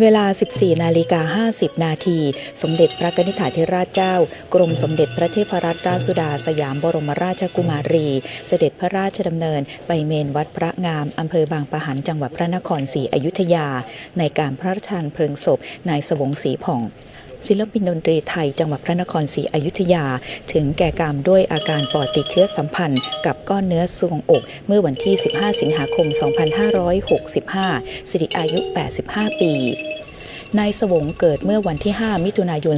เวลา 14 นาฬิกา 50 นาที สมเด็จพระกนิษฐาธิราชเจ้า กรมสมเด็จพระเทพรัตนราชสุดาสยามบรมราชกุมารี เสด็จพระราชดำเนิน ไปเมนวัดพระงาม อำเภอบางปะหันจังหวัดพระนครศรีอยุธยา ในการพระราชทานเพลิงศพนายสวงศรีผ่อง ศิลปินดนตรีไทยจังหวัดพระนครศรีอยุธยา ถึงแก่กรรมด้วยอาการปอดติดเชื้อสัมพันธ์กับก้อนเนื้อทรวงอก เมื่อวันที่ 15 สิงหาคม 2565 สิริอายุ 85 ปี นายสวงเกิดเมื่อวันที่ 5 มิถุนายน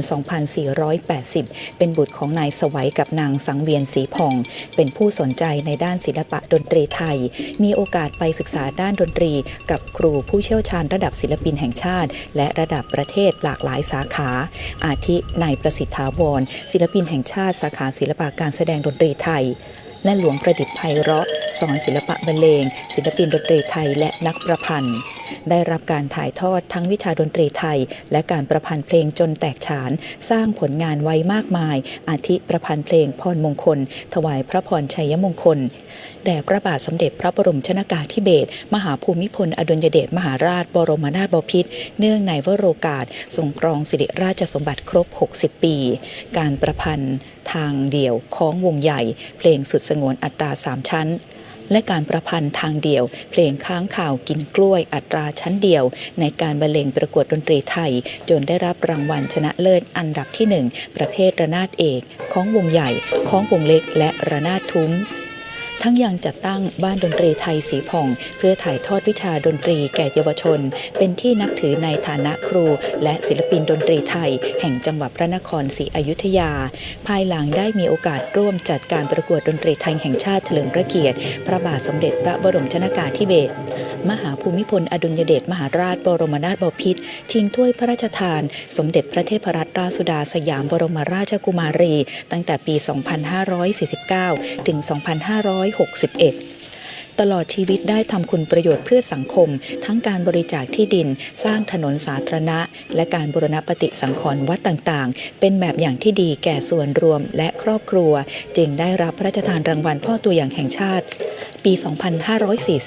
2480 เป็นบุตรของนายสวัยกับนางสังเวียนศรีผ่อง เป็นผู้สนใจในด้านศิลปะดนตรีไทย มีโอกาสไปศึกษาด้านดนตรี กับครูผู้เชี่ยวชาญระดับศิลปินแห่งชาติ และระดับประเทศหลากหลายสาขา อาทินายประสิทธาวรศิลปินแห่งชาติสาขาศิลปะการแสดงดนตรีไทยและหลวงประดิษฐ์ไพเราะ สอนศิลปะบรรเลง ศิลปินดนตรีไทยและนักประพันธ์ ได้รับการถ่ายทอดทั้งวิชาดนตรีไทย และการประพันธ์เพลงจนแตกฉาน สร้างผลงานไว้มากมาย อาทิประพันธ์เพลงพรมงคล ถวายพระพรชัยมงคลแด่พระบาทสมเด็จพระบรมชนากาธิเบศรมหาภูมิพล อดุลยเดชมหาราช บรมนาถบพิตรเนื่องในวโรกาสทรงครองสิริราชสมบัติครบ 60 ปี การประพันธ์ทางเดี่ยวของวงใหญ่ เพลงสุดสงวนอัตราสามชั้น และการประพันธ์ทางเดียว เพลงค้างข่าวกินกล้วยอัตราชั้นเดียว ในการบรรเลงประกวดดนตรีไทย จนได้รับรางวัลชนะเลิศอันดับที่หนึ่งประเภทระนาดเอก ของวงใหญ่ ของวงเล็กและระนาดทุ้ม ทั้งยังจัดตั้งบ้านดนตรีไทยสีผ่อง เพื่อถ่ายทอดวิชาดนตรีแก่เยาวชน เป็นที่นับถือในฐานะครู และศิลปินดนตรีไทย แห่งจังหวัดพระนครศรีอยุธยา ภายหลังได้มีโอกาสร่วมจัดการประกวดดนตรีไทยแห่งชาติเฉลิมพระเกียรติ พระบาทสมเด็จพระบรมชนากาธิเบศรมหาภูมิพลอดุลยเดชมหาราชบรมนาถบพิตรชิงถ้วยพระราชทาน สมเด็จพระเทพรัตนราชสุดาสยามบรมราชกุมารี ตั้งแต่ปี 2549 ถึง 255 61 ตลอดชีวิตได้ทำคุณประโยชน์เพื่อสังคม ทั้งการบริจาคที่ดิน สร้างถนนสาธารณะ และการบูรณปฏิสังขรณ์วัดต่างๆ เป็นแบบอย่างที่ดีแก่ส่วนรวมและครอบครัว จึงได้รับพระราชทานรางวัลพ่อตัวอย่างแห่งชาติปี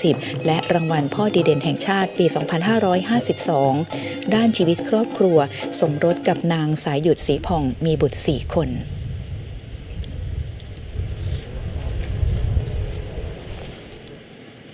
2540 และรางวัลพ่อดีเด่นแห่งชาติปี 2552 ด้านชีวิตครอบครัว สมรสกับนางสายหยุดสีผ่องมีบุตร 4 คน